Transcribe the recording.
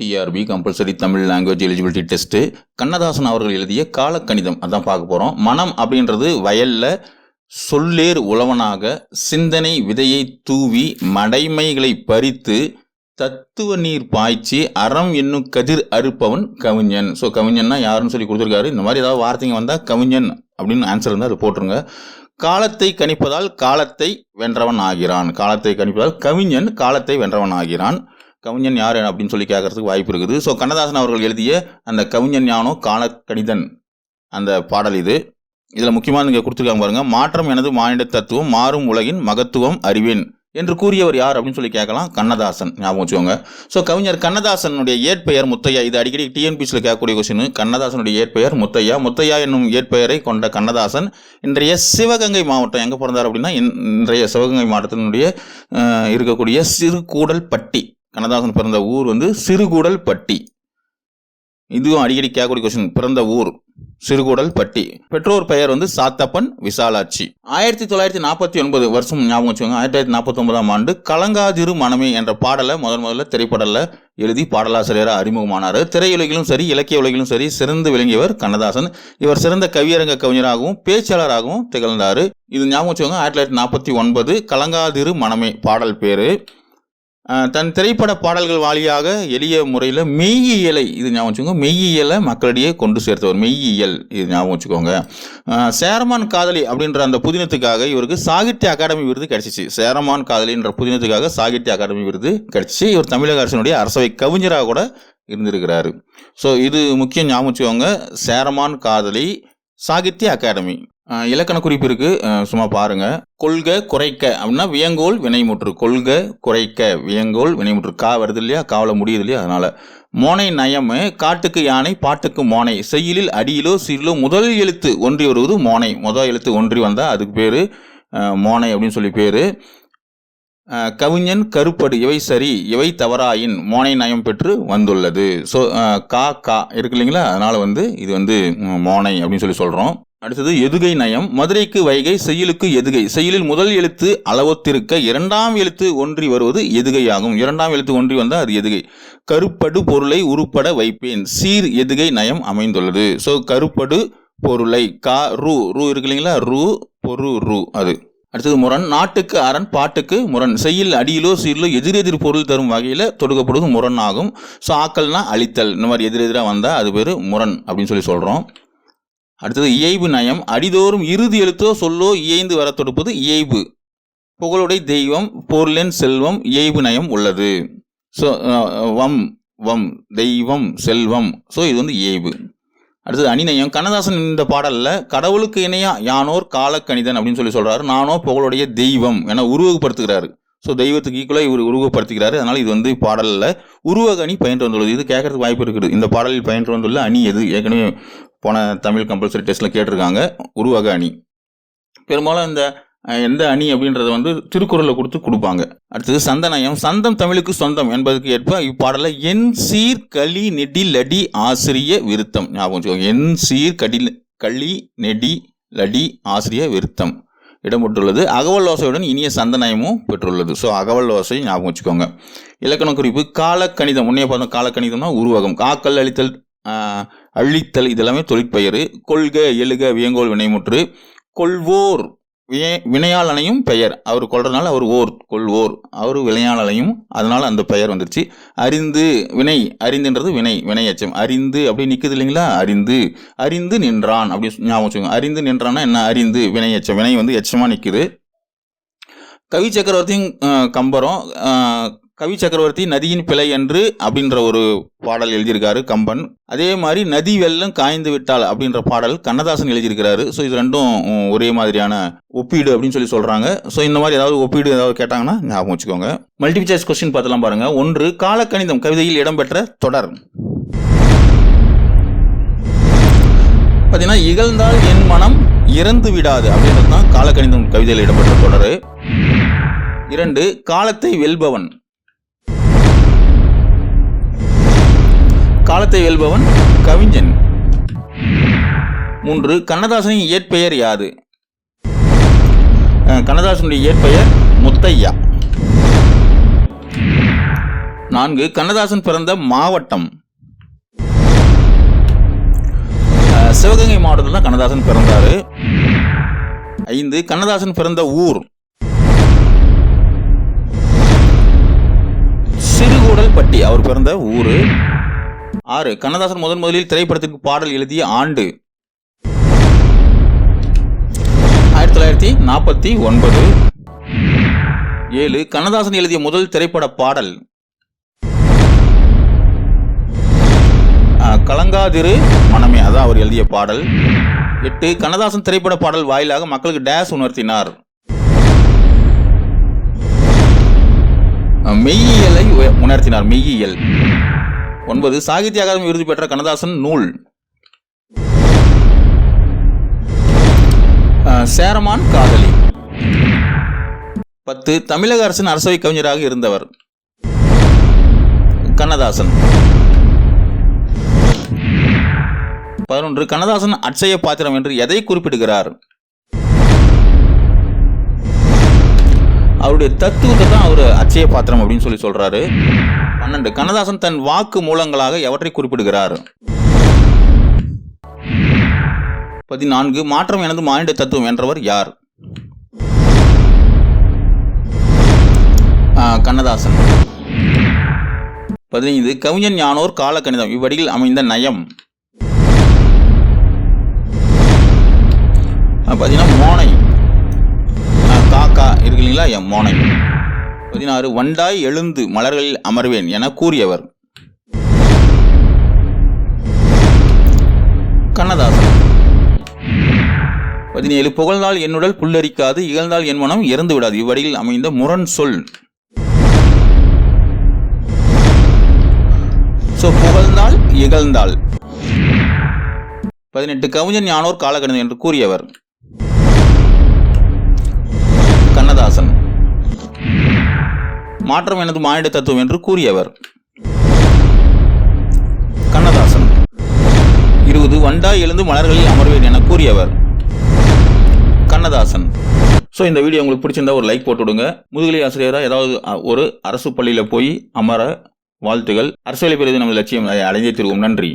TRB compulsory Tamil language eligibility test Kannadasan அவர்கள் எழுதிய காலக்கணிதம். அதான் பார்க்க போகிறோம் மனம் அப்படின்றது வயல்ல சொல்லேர் உழவனாக சிந்தனை விதையை தூவி மடைமைகளை பறித்து தத்துவ நீர் பாய்ச்சி அறம் என்னும் கதிர் அறுப்பவன் கவிஞன். ஸோ கவிஞன்னா யாருன்னு சொல்லி கொடுத்துருக்காரு. இந்த மாதிரி ஏதாவது வார்த்தைங்க வந்தால் கவிஞன் அப்படின்னு ஆன்சர் இருந்தால் அது போட்டுருங்க. காலத்தை கணிப்பதால் காலத்தை வென்றவன் ஆகிறான். காலத்தை கணிப்பதால் கவிஞன் காலத்தை வென்றவன் ஆகிறான். கவிஞன் யார் அப்படின்னு சொல்லி கேட்கறதுக்கு வாய்ப்பு இருக்குது. ஸோ கண்ணதாசன் அவர்கள் எழுதிய அந்த கவிஞன் ஞானோ காலக்கணிதன் அந்த பாடல் இது. இதில் முக்கியமாக இங்கே கொடுத்துருக்காங்க பாருங்கள் மாற்றம் எனது மாநில தத்துவம் மாறும் உலகின் மகத்துவம் அறிவேன் என்று கூறியவர் யார் அப்படின்னு சொல்லி கேட்கலாம். கண்ணதாசன். ஞாபகம் வச்சுக்கோங்க. ஸோ கவிஞர் கண்ணதாசனுடைய ஏற்பெயர் முத்தையா. இது அடிக்கடி டிஎன்பிசியில் கேட்கக்கூடிய கொஸ்டின் கண்ணதாசனுடைய ஏற்பெயர் முத்தையா. முத்தையா என்னும் ஏற்பெயரை கொண்ட கண்ணதாசன் இன்றைய சிவகங்கை மாவட்டம் எங்கே பிறந்தார் அப்படின்னா இன்- இன்றைய சிவகங்கை மாவட்டத்தினுடைய இருக்கக்கூடிய சிறுகூடல் பட்டி கண்ணதாசன் பிறந்த ஊர் வந்து சிறுகூடல் பட்டி இதுவும் அடிக்கடி கேட்கக்கூடிய கொஸ்டின் பிறந்த ஊர் சிறுகூடல் பட்டி பெற்றோர் பெயர் வந்து சாத்தப்பன் விசாலாட்சி. ஆயிரத்தி தொள்ளாயிரத்தி நாற்பத்தி ஒன்பது வருஷம் ஞாபகம் வச்சுக்கோங்க. ஆயிரத்தி தொள்ளாயிரத்தி நாற்பத்தி ஒன்பதாம் ஆண்டு கலங்காதிரு மனமே என்ற பாடலை முதன் முதல்ல திரைப்படல எழுதி பாடலாசிரியராக அறிமுகமானார். திரையுலகிலும் சரி இலக்கிய உலகிலும் சரி சிறந்து விளங்கியவர் கண்ணதாசன். இவர் சிறந்த கவியரங்க கவிஞராகவும் பேச்சாளராகவும் திகழ்ந்தார். இது ஞாபகம் வச்சுக்கோங்க. ஆயிரத்தி தொள்ளாயிரத்தி நாற்பத்தி ஒன்பது கலங்காதிரு மனமே பாடல் பேரு. தன் திரைப்பட பாடல்கள் வாலியாக எளிய முறையில் மெய்யியலை இது ஞாபகம் வச்சுக்கோங்க. மெய்யியலை மக்களிடையே கொண்டு சேர்த்தவர். மெய்யியல் இது ஞாபகம் வச்சுக்கோங்க. சேரமான் காதலி அப்படின்ற அந்த புதினத்துக்காக இவருக்கு சாகித்ய அகாடமி விருது கிடைச்சிச்சு. சேரமான் காதலின்ற புதினத்துக்காக சாகித்ய அகாடமி விருது கிடைச்சிச்சு. இவர் தமிழக அரசினுடைய அரசவை கவிஞராக கூட இருந்திருக்கிறாரு. ஸோ இது முக்கியம் ஞாபகம் வச்சுக்கோங்க. சேரமான் காதலி சாகித்ய அகாடமி. இலக்கண குறிப்பு இருக்கு. சும்மா பாருங்க. கொள்க குறைக்க அப்படின்னா வியங்கோல் வினைமுற்று. கொள்க குறைக்க வியங்கோல் வினைமுற்று. கா வருது இல்லையா? காவல முடியுது இல்லையா? அதனால. மோனை நயம் காட்டுக்கு யானை பாட்டுக்கு மோனை. செய்யலில் அடியிலோ சீரிலோ முதல் எழுத்து ஒன்றி வருவது மோனை. முதல் எழுத்து ஒன்றி வந்தால் அதுக்கு பேர் மோனை அப்படின்னு சொல்லி பேர். கவிஞன் கருப்படு இவை சரி இவை தவறாயின் மோனை நயம் பெற்று வந்துள்ளது. ஸோ கா கா இருக்கு இல்லைங்களா? அதனால் வந்து இது வந்து மோனை அப்படின்னு சொல்லி சொல்கிறோம் அடுத்தது எதுகை நயம் மதுரைக்கு வைகை செய்யலுக்கு எதுகை. செய்யுளில் முதல் எழுத்து அளவத்திருக்க இரண்டாம் எழுத்து ஒன்றி வருவது எதுகையாகும். இரண்டாம் எழுத்து ஒன்றி வந்தால் அது எதுகை. கருப்படு பொருளை உருப்பட வைப்பேன். சீர் எதுகை நயம் அமைந்துள்ளது. ஸோ கருப்படு பொருளை கா ரூ ரூ இருக்கு இல்லைங்களா? ரூ பொரு ரூ அது. அடுத்தது முரண். நாட்டுக்கு அரண் பாட்டுக்கு முரண். செய்யில் அடியிலோ சீரிலோ எதிரெதிர் பொருள் தரும் வகையில் தொடுக்கப்படுவது முரண் ஆகும். ஸோ ஆக்கல்னா அழித்தல். இந்த மாதிரி எதிரெதிராக வந்தால் அது பேர் முரண் அப்படின்னு சொல்லி சொல்கிறோம் அடுத்தது இயைபு நயம். அடிதோறும் இறுதி எழுத்தோ சொல்லோ இயைந்து வர தொடுப்பது இயைபு. புகழுடை தெய்வம் பொருளின் செல்வம் இயைபு நயம் உள்ளது. ஸோ வம் வம் தெய்வம் செல்வம். ஸோ இது வந்து இயைபு. அடுத்தது அணிநயம் கண்ணதாசன் இந்த பாடலில் கடவுளுக்கு இணையா யானோர் காலக்கணிதன் அப்படின்னு சொல்லி சொல்கிறாரு நானோ புகழுடைய தெய்வம் என உருவகப்படுத்துகிறாரு. ஸோ தெய்வத்துக்கு ஈக்குவலாக இவர் உருவப்படுத்துகிறாரு அதனால் இது வந்து பாடலில் உருவக அணி பயின்று வந்துள்ளது. இது கேட்கறதுக்கு வாய்ப்பு இருக்குது. இந்த பாடலில் பயின்று வந்துள்ள அணி எது? ஏற்கனவே போன தமிழ் கம்பல்சரி டெஸ்ட்டில் கேட்டிருக்காங்க. உருவக அணி. பெரும்பாலும் இந்த எந்த அணி அப்படின்றத வந்து திருக்குறளில் கொடுத்து கொடுப்பாங்க. அடுத்தது சந்தனயம். சந்தம் தமிழுக்கு சொந்தம் என்பதற்கு ஏற்ப இப்பாடல என் சீர் களி நெடி லடி ஆசிரிய விருத்தம். ஞாபகம் வச்சுக்கோங்க. என் சீர் கடி களி நெடி லடி ஆசிரிய விருத்தம் இடம்பெற்றுள்ளது. அகவல் ஓசையுடன் இனிய சந்தனயமும் பெற்றுள்ளது. ஸோ அகவல் ஓசை ஞாபகம் வச்சுக்கோங்க. இலக்கண குறிப்பு காலக்கணிதம். முன்னே பார்த்தோம் காலக்கணிதம்னா உருவகம். காக்கல் அழித்தல் அழித்தல் இதெல்லாமே தொழிற்பெயர். கொள்க எழுக வியங்கோல் வினைமுற்று. கொள்வோர். விய வினையாளனையும் பெயர். அவர் கொள்றதுனால அவர் ஓர் கொள்வோர். அவர் வினையாளனையும் அதனால் அந்த பெயர் வந்துருச்சு. அறிந்து வினை அறிந்துன்றது வினை வினையச்சம். அறிந்து அப்படி நிற்குது இல்லைங்களா? அறிந்து. அறிந்து நின்றான் அப்படி ஞாபகம் வச்சுக்கோங்க. அறிந்து நின்றான்னா என்ன? அறிந்து வினையச்சம். வினை வந்து எச்சமாக நிற்குது கவி சக்கரவர்த்தியும் கம்பரம் கவி சக்கரவர்த்தி நதியின் பிழை என்று அப்படின்ற ஒரு பாடல் எழுதியிருக்காரு கம்பன். அதே மாதிரி நதி வெள்ளம் காய்ந்து விட்டால் அப்படின்ற பாடல் கண்ணதாசன் எழுதியிருக்கிறாரு. ஸோ இது ரெண்டும் ஒரே மாதிரியான ஒப்பீடு அப்படின்னு சொல்லி சொல்றாங்க. ஸோ இந்த மாதிரி ஏதாவது ஒப்பீடு ஏதாவது கேட்டாங்கன்னா ஞாபகம் வச்சுக்கோங்க. மல்டிபிள் சாய்ஸ் கொஸ்டின் பார்த்தலாம் பாருங்க. ஒன்று காலக்கணிதம் கவிதையில் இடம்பெற்ற தொடர் பார்த்தீங்கன்னா இகழ்ந்தால் என் மனம் இறந்து விடாது அப்படின்றது தான் காலக்கணிதம் கவிதையில் இடம்பெற்ற தொடர். இரண்டு காலத்தை வெல்பவன் காலத்தை வெல்பவன் கவிஞன். மூன்று கண்ணதாசனின் இயற்பெயர் யாது? கண்ணதாசனுடைய இயற்பெயர் முத்தையா. நான்கு கண்ணதாசன் பிறந்த மாவட்டம். சிவகங்கை மாவட்டத்தில் தான் கண்ணதாசன் பிறந்தாரு. ஐந்து கண்ணதாசன் பிறந்த ஊர். சிறுகூடல்பட்டி அவர் பிறந்த ஊரு. ஆறு கண்ணதாசன் முதன் முதலில் திரைப்படத்திற்கு பாடல் எழுதிய ஆண்டு. ஆயிரத்தி தொள்ளாயிரத்தி நாற்பத்தி ஒன்பது. ஏழு கண்ணதாசன் எழுதிய முதல் திரைப்பட பாடல். கலங்காதிரு மனமே அதான் அவர் எழுதிய பாடல். எட்டு கண்ணதாசன் திரைப்பட பாடல் வாயிலாக மக்களுக்கு டேஸ் உணர்த்தினார். மெய்யியலை உணர்த்தினார் மெய்யியல். ஒன்பது சாகித்ய அகாதமி விருது பெற்ற கண்ணதாசன் நூல். ஆஹ், சேரமான் காதலி. பத்து தமிழக அரசின் அரசவை கவிஞராக இருந்தவர். கண்ணதாசன். பதினொன்று கண்ணதாசன் அட்சய பாத்திரம் என்று எதை குறிப்பிடுகிறார்? அவருடைய தத்துவத்தை தான் அவர் அச்சய பாத்திரம் அப்படின்னு சொல்லி சொல்றாரு. பன்னெண்டு கண்ணதாசன் தன் வாக்கு மூலங்களாக எவற்றை குறிப்பிடுகிறார்? பதினான்கு மாற்றம் எனது மானிட தத்துவம் என்றவர் யார்? கண்ணதாசன். பதினைந்து கவிஞன் ஞானோர் காலக்கணிதம் இவ்வடியில் அமைந்த நயம். பார்த்தீங்கன்னா மோனை. ஆ, காக்கா இருக்கு இல்லைங்களா என் மோனை. பதினாறு வண்டாய் எழுந்து மலர்களில் அமர்வேன் என கூறியவர். கண்ணதாசன். பதினேழு புகழ்ந்தால் என்னுடல் புல்லரிக்காது இகழ்ந்தால் என் மனம் இறந்து விடாது. இவ்வடியில் அமைந்த முரண் சொல். ஸோ புகழ்ந்தால் இகழ்ந்தால். பதினெட்டு கவிஞன் ஞானோர் காலக்கணிதம் என்று கூறியவர். கண்ணதாசன். மாற்றம் எனது மானிட தத்துவம் என்று கூறியவர். கண்ணதாசன் இருபது வண்டாய் எழுந்து மலர்களில் அமர்வேன் என கூறியவர். கண்ணதாசன். ஸோ இந்த வீடியோ உங்களுக்கு பிடிச்சிருந்தா ஒரு லைக் போட்டு விடுங்க முதுகலை ஆசிரியராக ஏதாவது ஒரு அரசு பள்ளியில் போய் அமர வாழ்த்துகள். அரசு வேலை பெறுவது நமது லட்சியம் அடைந்தே திருவோம். நன்றி.